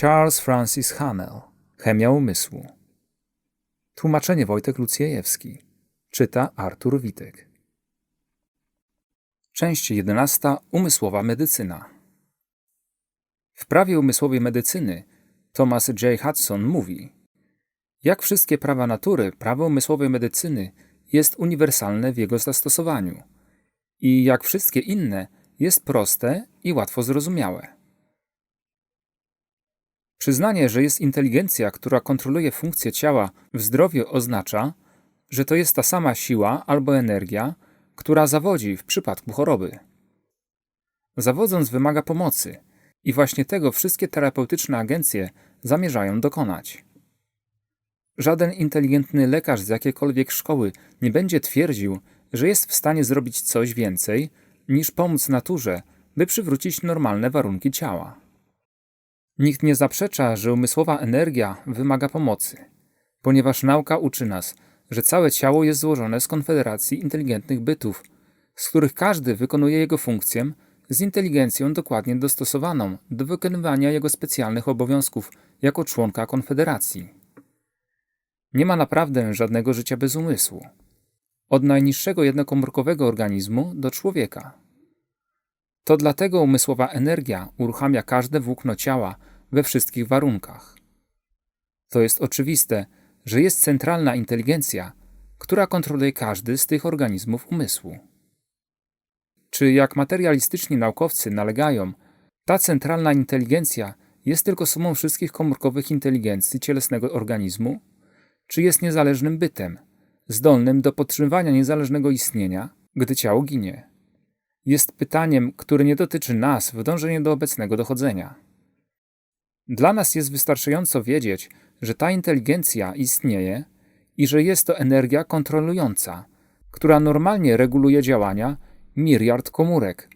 Charles Francis Hanel Chemia umysłu Tłumaczenie Wojtek Lucjejewski Czyta Artur Witek Część 11. Umysłowa medycyna W prawie umysłowej medycyny Thomas J. Hudson mówi Jak wszystkie prawa natury, prawo umysłowej medycyny jest uniwersalne w jego zastosowaniu i jak wszystkie inne jest proste i łatwo zrozumiałe. Przyznanie, że jest inteligencja, która kontroluje funkcje ciała w zdrowiu oznacza, że to jest ta sama siła albo energia, która zawodzi w przypadku choroby. Zawodząc wymaga pomocy i właśnie tego wszystkie terapeutyczne agencje zamierzają dokonać. Żaden inteligentny lekarz z jakiejkolwiek szkoły nie będzie twierdził, że jest w stanie zrobić coś więcej niż pomóc naturze, by przywrócić normalne warunki ciała. Nikt nie zaprzecza, że umysłowa energia wymaga pomocy, ponieważ nauka uczy nas, że całe ciało jest złożone z konfederacji inteligentnych bytów, z których każdy wykonuje jego funkcję z inteligencją dokładnie dostosowaną do wykonywania jego specjalnych obowiązków jako członka konfederacji. Nie ma naprawdę żadnego życia bez umysłu. Od najniższego jednokomórkowego organizmu do człowieka. To dlatego umysłowa energia uruchamia każde włókno ciała we wszystkich warunkach. To jest oczywiste, że jest centralna inteligencja, która kontroluje każdy z tych organizmów umysłu. Czy jak materialistyczni naukowcy nalegają, ta centralna inteligencja jest tylko sumą wszystkich komórkowych inteligencji cielesnego organizmu? Czy jest niezależnym bytem, zdolnym do podtrzymywania niezależnego istnienia, gdy ciało ginie? jest pytaniem, które nie dotyczy nas w dążeniu do obecnego dochodzenia. Dla nas jest wystarczająco wiedzieć, że ta inteligencja istnieje i że jest to energia kontrolująca, która normalnie reguluje działania miliard komórek,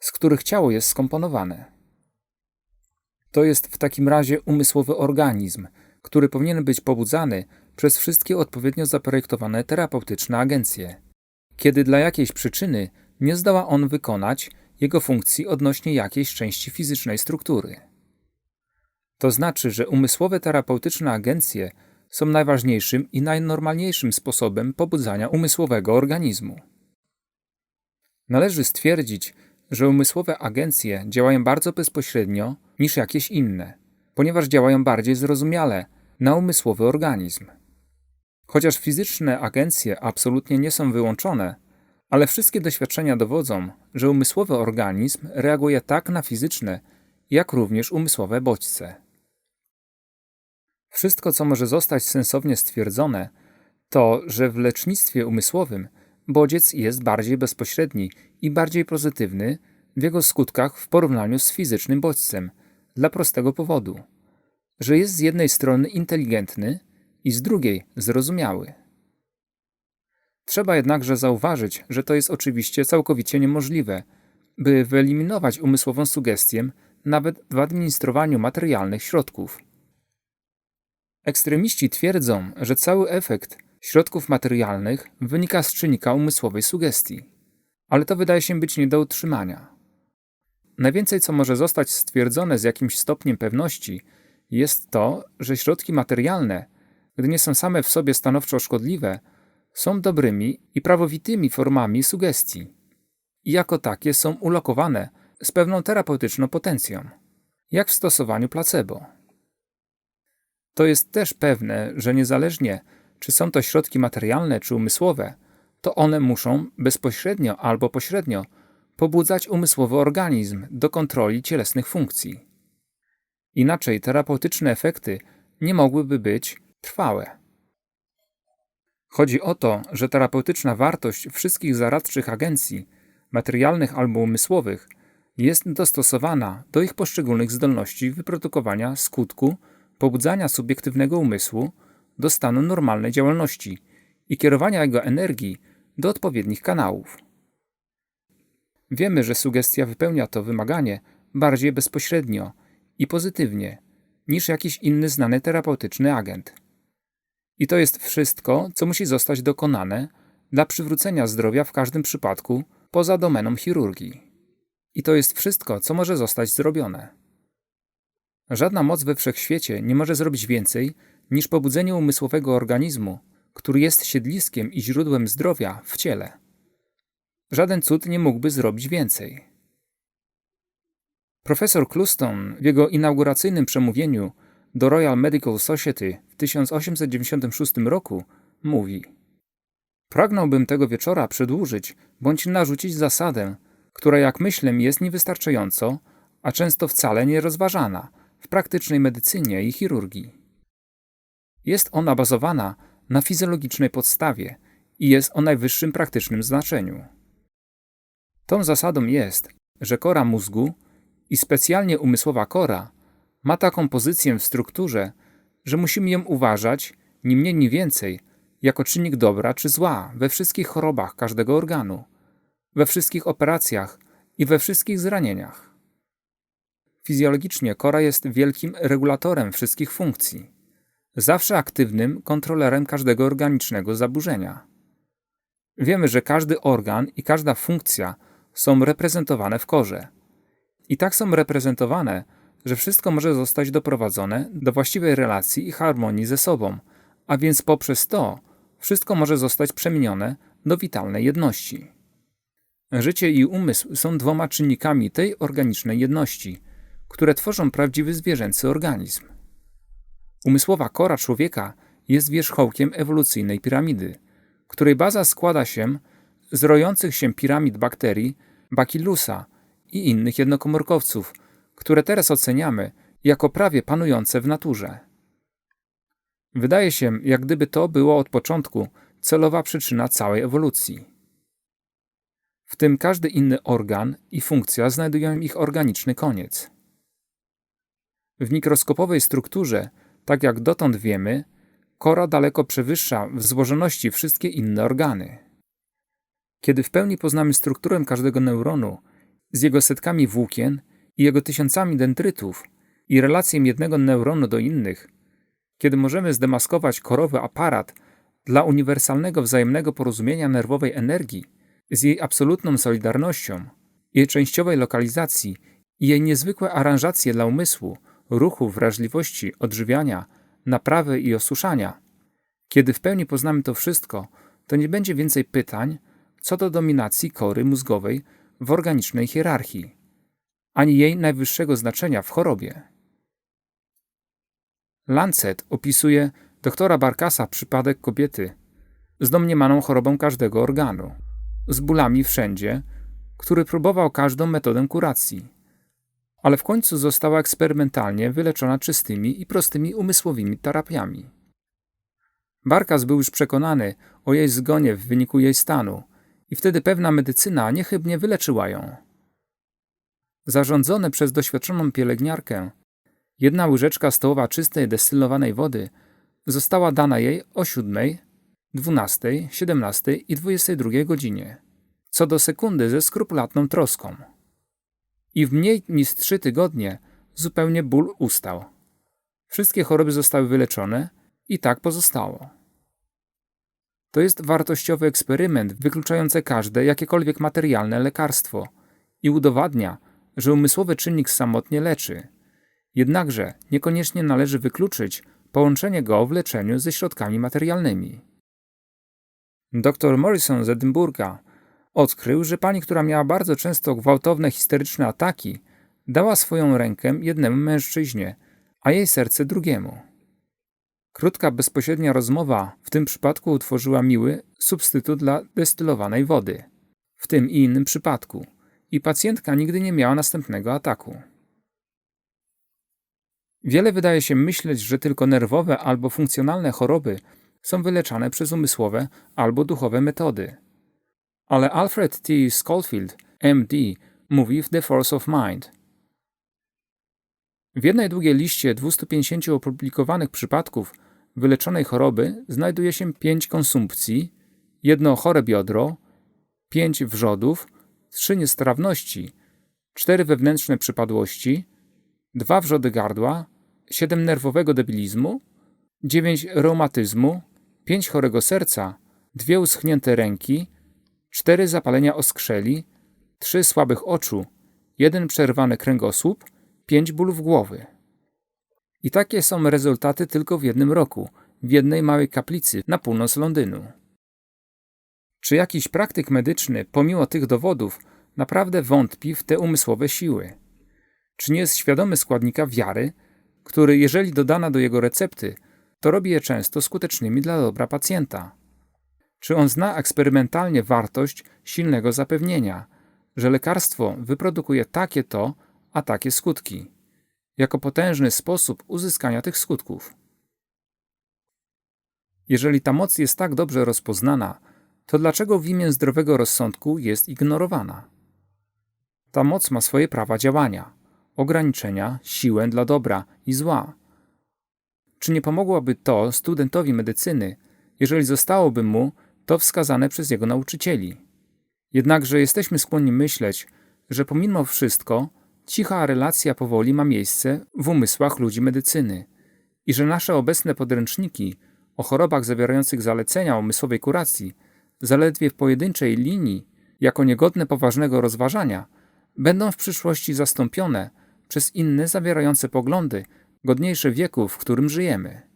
z których ciało jest skomponowane. To jest w takim razie umysłowy organizm, który powinien być pobudzany przez wszystkie odpowiednio zaprojektowane terapeutyczne agencje. Kiedy dla jakiejś przyczyny nie zdoła on wykonać jego funkcji odnośnie jakiejś części fizycznej struktury. To znaczy, że umysłowe terapeutyczne agencje są najważniejszym i najnormalniejszym sposobem pobudzania umysłowego organizmu. Należy stwierdzić, że umysłowe agencje działają bardzo bezpośrednio niż jakieś inne, ponieważ działają bardziej zrozumiale na umysłowy organizm. Chociaż fizyczne agencje absolutnie nie są wyłączone, ale wszystkie doświadczenia dowodzą, że umysłowy organizm reaguje tak na fizyczne, jak również umysłowe bodźce. Wszystko, co może zostać sensownie stwierdzone, to, że w lecznictwie umysłowym bodziec jest bardziej bezpośredni i bardziej pozytywny w jego skutkach w porównaniu z fizycznym bodźcem, dla prostego powodu, że jest z jednej strony inteligentny i z drugiej zrozumiały. Trzeba jednakże zauważyć, że to jest oczywiście całkowicie niemożliwe, by wyeliminować umysłową sugestię nawet w administrowaniu materialnych środków. Ekstremiści twierdzą, że cały efekt środków materialnych wynika z czynnika umysłowej sugestii, ale to wydaje się być nie do utrzymania. Najwięcej, co może zostać stwierdzone z jakimś stopniem pewności, jest to, że środki materialne, gdy nie są same w sobie stanowczo szkodliwe, są dobrymi i prawowitymi formami sugestii i jako takie są ulokowane z pewną terapeutyczną potencją, jak w stosowaniu placebo. To jest też pewne, że niezależnie czy są to środki materialne czy umysłowe, to one muszą bezpośrednio albo pośrednio pobudzać umysłowy organizm do kontroli cielesnych funkcji. Inaczej terapeutyczne efekty nie mogłyby być trwałe. Chodzi o to, że terapeutyczna wartość wszystkich zaradczych agencji, materialnych albo umysłowych, jest dostosowana do ich poszczególnych zdolności wyprodukowania skutku pobudzania subiektywnego umysłu do stanu normalnej działalności i kierowania jego energii do odpowiednich kanałów. Wiemy, że sugestia wypełnia to wymaganie bardziej bezpośrednio i pozytywnie niż jakiś inny znany terapeutyczny agent. I to jest wszystko, co musi zostać dokonane dla przywrócenia zdrowia w każdym przypadku poza domeną chirurgii. I to jest wszystko, co może zostać zrobione. Żadna moc we wszechświecie nie może zrobić więcej niż pobudzenie umysłowego organizmu, który jest siedliskiem i źródłem zdrowia w ciele. Żaden cud nie mógłby zrobić więcej. Profesor Cluston w jego inauguracyjnym przemówieniu do Royal Medical Society w 1896 roku mówi: Pragnąłbym tego wieczora przedłużyć bądź narzucić zasadę, która jak myślę jest niewystarczająco, a często wcale nie rozważana w praktycznej medycynie i chirurgii. Jest ona bazowana na fizjologicznej podstawie i jest o najwyższym praktycznym znaczeniu. Tą zasadą jest, że kora mózgu i specjalnie umysłowa kora ma taką pozycję w strukturze, że musimy ją uważać, ni mniej ni więcej, jako czynnik dobra czy zła we wszystkich chorobach każdego organu, we wszystkich operacjach i we wszystkich zranieniach. Fizjologicznie kora jest wielkim regulatorem wszystkich funkcji, zawsze aktywnym kontrolerem każdego organicznego zaburzenia. Wiemy, że każdy organ i każda funkcja są reprezentowane w korze. I tak są reprezentowane, że wszystko może zostać doprowadzone do właściwej relacji i harmonii ze sobą, a więc poprzez to wszystko może zostać przemienione do witalnej jedności. Życie i umysł są dwoma czynnikami tej organicznej jedności, które tworzą prawdziwy zwierzęcy organizm. Umysłowa kora człowieka jest wierzchołkiem ewolucyjnej piramidy, której baza składa się z rojących się piramid bakterii, Bacillusa i innych jednokomórkowców, które teraz oceniamy jako prawie panujące w naturze. Wydaje się, jak gdyby to było od początku celowa przyczyna całej ewolucji. W tym każdy inny organ i funkcja znajdują ich organiczny koniec. W mikroskopowej strukturze, tak jak dotąd wiemy, kora daleko przewyższa w złożoności wszystkie inne organy. Kiedy w pełni poznamy strukturę każdego neuronu z jego setkami włókien i jego tysiącami dendrytów i relację jednego neuronu do innych, kiedy możemy zdemaskować korowy aparat dla uniwersalnego wzajemnego porozumienia nerwowej energii z jej absolutną solidarnością, jej częściowej lokalizacji i jej niezwykłe aranżacje dla umysłu, ruchu, wrażliwości, odżywiania, naprawy i osuszania. Kiedy w pełni poznamy to wszystko, to nie będzie więcej pytań co do dominacji kory mózgowej w organicznej hierarchii, ani jej najwyższego znaczenia w chorobie. Lancet opisuje doktora Barkasa przypadek kobiety z domniemaną chorobą każdego organu, z bólami wszędzie, który próbował każdą metodę kuracji, ale w końcu została eksperymentalnie wyleczona czystymi i prostymi umysłowymi terapiami. Barkas był już przekonany o jej zgonie w wyniku jej stanu i wtedy pewna medycyna niechybnie wyleczyła ją. Zarządzone przez doświadczoną pielęgniarkę, jedna łyżeczka stołowa czystej destylowanej wody została dana jej o 7, 12, 17 i 22 godzinie, co do sekundy ze skrupulatną troską. I w mniej niż trzy tygodnie zupełnie ból ustał. Wszystkie choroby zostały wyleczone i tak pozostało. To jest wartościowy eksperyment wykluczający każde jakiekolwiek materialne lekarstwo i udowadnia, że umysłowy czynnik samotnie leczy. Jednakże niekoniecznie należy wykluczyć połączenie go w leczeniu ze środkami materialnymi. Dr Morrison z Edynburga odkrył, że pani, która miała bardzo często gwałtowne histeryczne ataki, dała swoją rękę jednemu mężczyźnie, a jej serce drugiemu. Krótka, bezpośrednia rozmowa w tym przypadku utworzyła miły substytut dla destylowanej wody. W tym i innym przypadku. I pacjentka nigdy nie miała następnego ataku. Wiele wydaje się myśleć, że tylko nerwowe albo funkcjonalne choroby są wyleczane przez umysłowe albo duchowe metody. Ale Alfred T. Schofield, MD, mówi w The Force of Mind. W jednej długiej liście 250 opublikowanych przypadków wyleczonej choroby znajduje się 5 konsumpcji, jedno chore biodro, 5 wrzodów, 3 niestrawności, 4 wewnętrzne przypadłości, 2 wrzody gardła, 7 nerwowego debilizmu, 9 reumatyzmu, 5 chorego serca, 2 uschnięte ręki, 4 zapalenia oskrzeli, 3 słabych oczu, 1 przerwany kręgosłup, 5 bólów głowy. I takie są rezultaty tylko w jednym roku, w jednej małej kaplicy na północ Londynu. Czy jakiś praktyk medyczny, pomimo tych dowodów, naprawdę wątpi w te umysłowe siły? Czy nie jest świadomy składnika wiary, który, jeżeli dodana do jego recepty, to robi je często skutecznymi dla dobra pacjenta? Czy on zna eksperymentalnie wartość silnego zapewnienia, że lekarstwo wyprodukuje takie to, a takie skutki, jako potężny sposób uzyskania tych skutków? Jeżeli ta moc jest tak dobrze rozpoznana, to dlaczego w imię zdrowego rozsądku jest ignorowana? Ta moc ma swoje prawa działania, ograniczenia, siłę dla dobra i zła. Czy nie pomogłoby to studentowi medycyny, jeżeli zostałoby mu to wskazane przez jego nauczycieli? Jednakże jesteśmy skłonni myśleć, że pomimo wszystko cicha relacja powoli ma miejsce w umysłach ludzi medycyny i że nasze obecne podręczniki o chorobach zawierających zalecenia umysłowej kuracji zaledwie w pojedynczej linii, jako niegodne poważnego rozważania, będą w przyszłości zastąpione przez inne zawierające poglądy godniejsze wieku, w którym żyjemy.